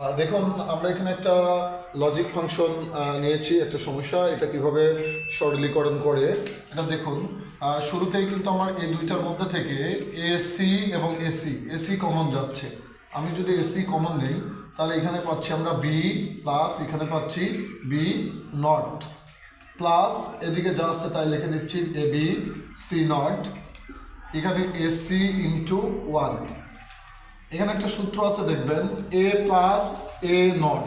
দেখুন, আমরা এখানে একটা লজিক ফাংশন নিয়েছি, একটা সমস্যা, এটা কীভাবে সরলীকরণ করে। এটা দেখুন শুরুতেই কিন্তু আমার এই দুইটার মধ্যে থেকে এসি এবং এসি এসি কমন যাচ্ছে। আমি যদি এসি কমন নেই, তাহলে এখানে পাচ্ছি আমরা বি প্লাস এখানে পাচ্ছি বি নট প্লাস এদিকে যা আছে তাই লিখে দিচ্ছি এ বি সি নট এখানে এসি ইন্টু ওয়ান এখানে একটা সূত্র আছে, দেখবেন এ প্লাস এ নট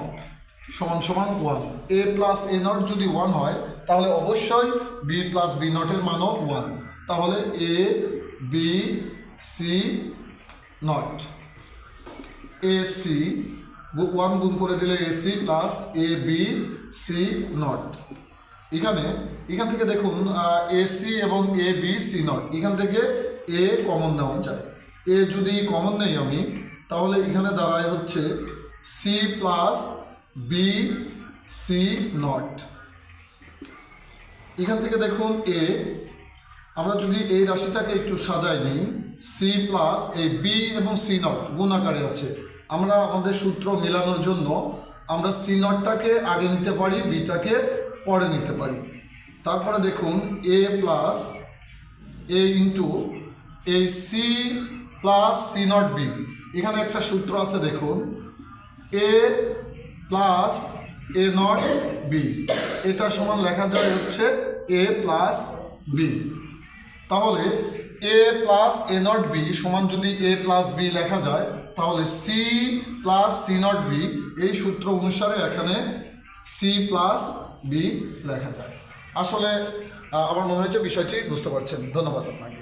সমান সমান one A plus A naught যদি ওয়ান হয়, তাহলে অবশ্যই বি প্লাস বি নটের মানও ওয়ান তাহলে A B C naught A C one গুণ করে দিলে A C plus A B C naught এখানে, এখান থেকে দেখুন এ সি এবং এ বি সি নট এখান থেকে এ কমন নেওয়া যায়। এ যদি কমন নেই আমি, তাহলে এখানে দাঁড়ায় হচ্ছে C plus B C naught এখান থেকে দেখুন এ আমরা যদি এই রাশিটাকে একটু সাজাই নিই সি প্লাস এই বি এবং সি নট গুণ আকারে আছে। আমরা আমাদের সূত্র মেলানোর জন্য আমরা সি নটটাকে আগে নিতে পারি বিটাকে পরে নিতে পারি। তারপরে দেখুন এ প্লাস এ ইন্টু এই C plus C naught B এখানে একটা সূত্র আছে, দেখুন। A plus A naught B এটা সমান লেখা যায় হচ্ছে এ প্লাস বি তাহলে A plus A naught B সমান যদি এ প্লাস বি লেখা যায়, তাহলে C plus C naught B এই সূত্র অনুসারে এখানে সি প্লাস বি লেখা যায়। আসলে আমার মনে হয়েছে বিষয়টি বুঝতে পারছেন। ধন্যবাদ আপনাকে।